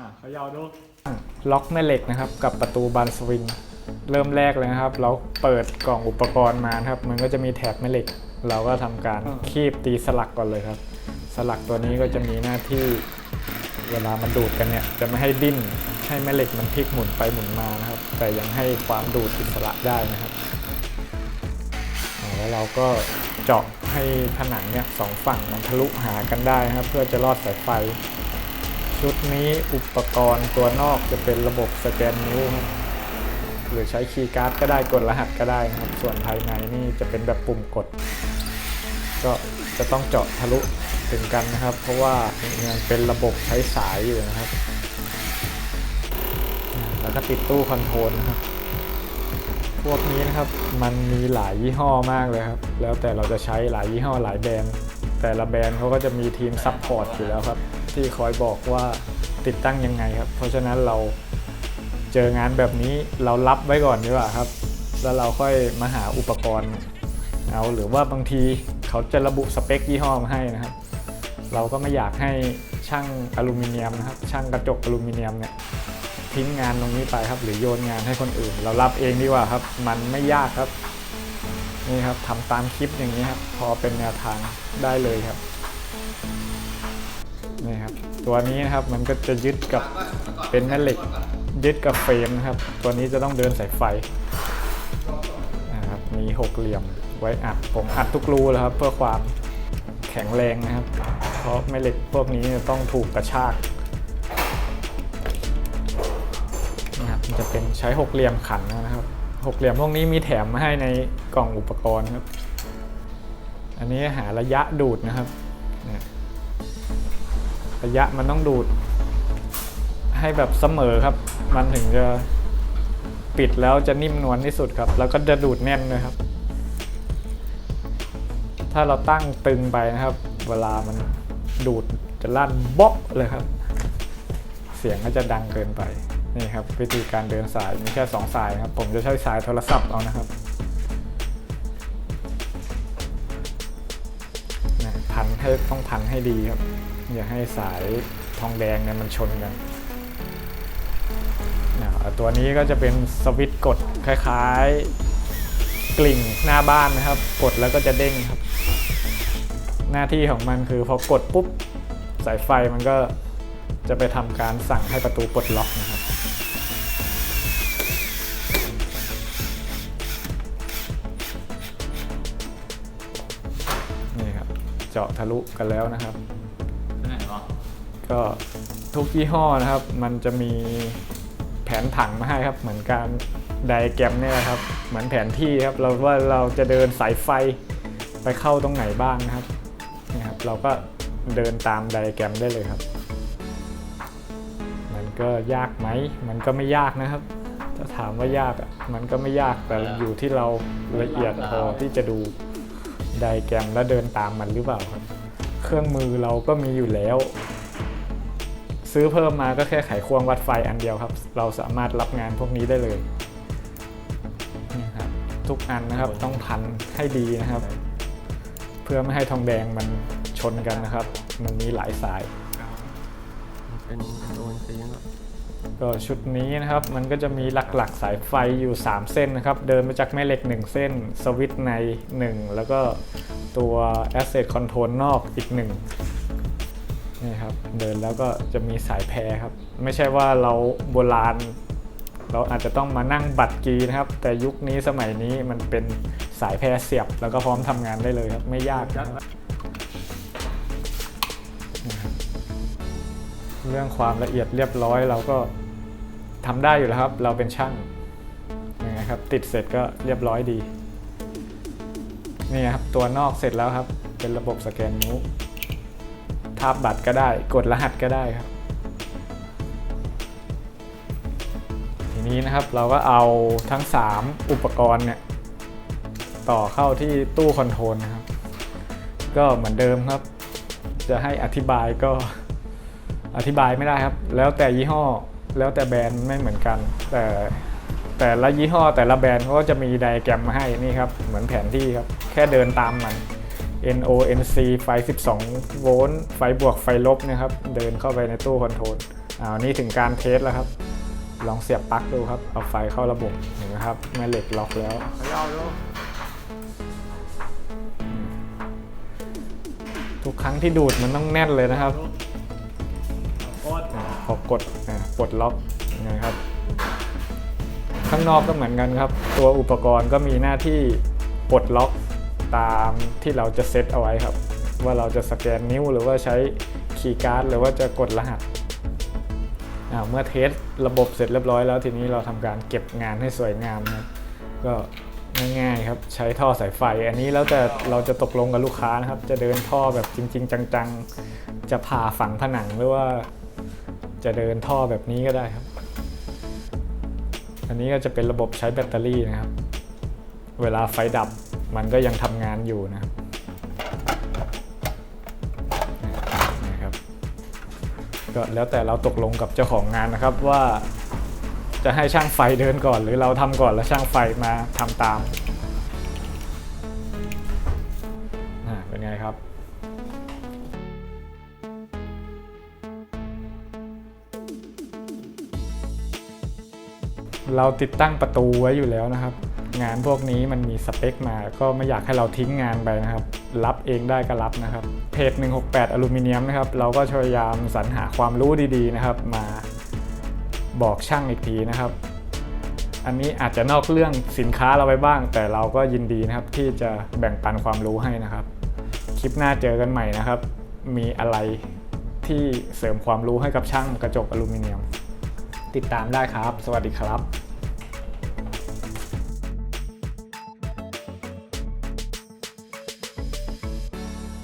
อะเขยาวดูล็อกแม่เหล็กนะครับ กับประตูบานสวิง เริ่มแรกเลยนะครับ เราเปิดกล่องอุปกรณ์มานะครับ มันก็จะมีแถบแม่เหล็ก เราก็ทำการคีบตีสลักก่อนเลยครับ สลักตัวนี้ก็จะมีหน้าที่เวลามันดูดกันเนี่ย จะไม่ให้ดิ้น ให้แม่เหล็กมันพลิกหมุนไปหมุนมานะครับ แต่ยังให้ความดูดอิสระได้นะครับอ่าแล้วเราก็เจาะให้ผนังเนี่ยสองฝั่งมันทะลุหากันได้นะครับ เพื่อจะลอดสายไฟ ชุดนี้อุปกรณ์ตัวนอกจะเป็นระบบสแกนนิ้วครับหรือใช้คีย์การ์ดก็ได้กดรหัสก็ได้ครับ ส่วนภายในนี่จะเป็นแบบปุ่มกด ก็จะต้องเจาะทะลุถึงกันนะครับ เพราะว่ายังเป็นระบบใช้สายอยู่นะครับ แล้วก็ติดตู้คอนโทรลนะครับ พวกนี้นะครับมันมีหลายยี่ห้อมากเลยครับ แล้วแต่เราจะใช้หลายยี่ห้อหลายแบรนด์แต่ละแบรนด์เขาก็จะมีทีมซัพพอร์ตอยู่แล้วครับ ที่คอยบอกว่าติดตั้งยังไงครับ เพราะฉะนั้นเราเจองานแบบนี้เรารับไว้ก่อนดีกว่าครับ แล้วเราค่อยมาหาอุปกรณ์เอาหรือว่าบางทีเขาจะระบุสเปคยี่ห้อมาให้นะครับ เราก็ไม่อยากให้ช่างอลูมิเนียมนะครับ ช่างกระจกอลูมิเนียมเนี่ยทิ้งงานตรงนี้ไปครับ หรือโยนงานให้คนอื่น เรารับเองดีกว่าครับ มันไม่ยากครับนี่ครับทำตามคลิปอย่างนี้ครับ พอเป็นแนวทางได้เลยครับ นี่ครับ ตัวนี้นะครับมันก็จะยึดกับเป็นแม่เหล็ก ยึดกับเฟรมนะครับ ตัวนี้จะต้องเดินสายไฟนะครับมีหกเหลี่ยมไว้อัดผมอัดทุกรูเลยครับ เพื่อความแข็งแรงนะครับ เพราะแม่เหล็กพวกนี้ต้องถูกกระชากนะครับมันจะเป็นใช้หกเหลี่ยมขันนะครับหกเหลี่ยมพวกนี้มีแถมมาให้ในกล่องอุปกรณ์ครับ อันนี้หาระยะดูดนะครับเนี่ย ระยะมันต้องดูด ให้แบบเสมอครับ มันถึงจะปิดแล้วจะนิ่มนวลที่สุดครับ แล้วก็จะดูดแน่นเลยครับ ถ้าเราตั้งตึงไปนะครับ เวลามันดูดจะลั่นบ๊อกเลยครับ เสียงก็จะดังเกินไปนี่ครับ วิธีการเดินสายมีแค่สองสายครับ ผมจะใช้สายโทรศัพท์เอานะครับพันให้ต้องพันให้ดีครับ อย่าให้สายทองแดงเนี่ยมันชนกันนะตัวนี้ก็จะเป็นสวิตช์กดคล้ายๆ กลิ่งหน้าบ้านนะครับ กดแล้วก็จะเด้งครับ หน้าที่ของมันคือพอกดปุ๊บสายไฟมันก็จะไปทำการสั่งให้ประตูปลดล็อกนะครับนี่ครับ เจาะทะลุกันแล้วนะครับ ก็ทุกยี่ห้อนะครับ มันจะมีแผนผังมาให้ครับ เหมือนการไดอะแกรมเนี่ยนะครับ เหมือนแผนที่ครับ เราว่าเราจะเดินสายไฟไปเข้าตรงไหนบ้างนะครับนี่ครับ เราก็เดินตามไดอะแกรมได้เลยครับ มันก็ยากไหม มันก็ไม่ยากนะครับ ถ้าถามว่ายากอะมันก็ไม่ยากแต่อยู่ที่เราละเอียดพอที่จะดูไดอะแกรมแล้วเดินตามมันหรือเปล่าครับ เครื่องมือเราก็มีอยู่แล้ว ซื้อเพิ่มมาก็แค่ไขควงวัดไฟอันเดียวครับ เราสามารถรับงานพวกนี้ได้เลยนี่ครับทุกอันนะครับต้องพันให้ดีนะครับ เพื่อไม่ให้ทองแดงมันชนกันนะครับ มันมีหลายสาย เป็นโดนซีนอะก็ชุดนี้นะครับมันก็จะมีหลักๆสายไฟอยู่ 3 เส้นนะครับ เดินมาจากแม่เหล็ก 1 เส้น สวิตช์ใน 1 แล้วก็ตัว Asset Control นอกอีก 1 นี่ครับเดินแล้วก็จะมีสายแพรครับ ไม่ใช่ว่าเราโบราณ เราอาจจะต้องมานั่งบัตรกีนะครับ แต่ยุคนี้สมัยนี้มันเป็นสายแพรเสียบ แล้วก็พร้อมทำงานได้เลยครับ ไม่ยากนะครับเรื่องความละเอียดเรียบร้อยเราก็ทำได้อยู่แล้วครับ เราเป็นช่างยังไงครับ ติดเสร็จก็เรียบร้อยดีนี่ครับตัวนอกเสร็จแล้วครับ เป็นระบบสแกนนิ้ว ทาบบัตรก็ได้ กดรหัสก็ได้ครับ ทีนี้นะครับเราก็เอาทั้ง 3 อุปกรณ์เนี่ยต่อเข้าที่ตู้คอนโทรลนะครับ ก็เหมือนเดิมครับ จะให้อธิบายก็อธิบายไม่ได้ครับ แล้วแต่ยี่ห้อแล้วแต่แบรนด์ไม่เหมือนกัน แต่แต่ละยี่ห้อแต่ละแบรนด์เขาก็จะมีไดแกรมมาให้นี่ครับ เหมือนแผนที่ครับ แค่เดินตามมัน NONC ไฟ 12 โวลต์ ไฟบวกไฟลบนะครับ เดินเข้าไปในตู้คอนโทรลอ่านี่ถึงการเทสแล้วครับ ลองเสียบปลั๊กดูครับ เอาไฟเข้าระบบเห็นไหมครับแม่เหล็กล็อกแล้วทุกครั้งที่ดูดมันต้องแน่นเลยนะครับพอกดปลดล็อกยังไงครับ ข้างนอกก็เหมือนกันครับ ตัวอุปกรณ์ก็มีหน้าที่ปลดล็อก ตามที่เราจะเซตเอาไว้ครับ ว่าเราจะสแกนนิ้วหรือว่าใช้คีย์การ์ดหรือว่าจะกดรหัสเมื่อเทสระบบเสร็จเรียบร้อยแล้วทีนี้เราทำการเก็บงานให้สวยงามนะก็ง่ายๆครับใช้ท่อสายไฟ อันนี้แล้วแต่เราจะตกลงกับลูกค้านะครับ จะเดินท่อแบบจริง ๆ จังๆ จะผ่าฝังผนังหรือว่า จะเดินท่อแบบนี้ก็ได้ครับ อันนี้ก็จะเป็นระบบใช้แบตเตอรี่นะครับ เวลาไฟดับ มันก็ยังทำงานอยู่นะครับนะครับ ก็แล้วแต่เราตกลงกับเจ้าของงานนะครับว่าจะให้ช่างไฟเดินก่อน หรือเราทำก่อนแล้วช่างไฟมาทำตามเป็นไงครับเราติดตั้งประตูไว้อยู่แล้วนะครับ งานพวกนี้มันมีสเปคมา ก็ไม่อยากให้เราทิ้งงานไปนะครับ รับเองได้ก็รับนะครับ เพจ 168 อลูมิเนียมนะครับ เราก็พยายามสรรหาความรู้ดีๆนะครับ มาบอกช่างอีกทีนะครับ อันนี้อาจจะนอกเรื่องสินค้าเราไปบ้าง แต่เราก็ยินดีนะครับที่จะแบ่งปันความรู้ให้นะครับ คลิปหน้าเจอกันใหม่นะครับ มีอะไรที่เสริมความรู้ให้กับช่างกระจกอลูมิเนียม ติดตามได้ครับ สวัสดีครับ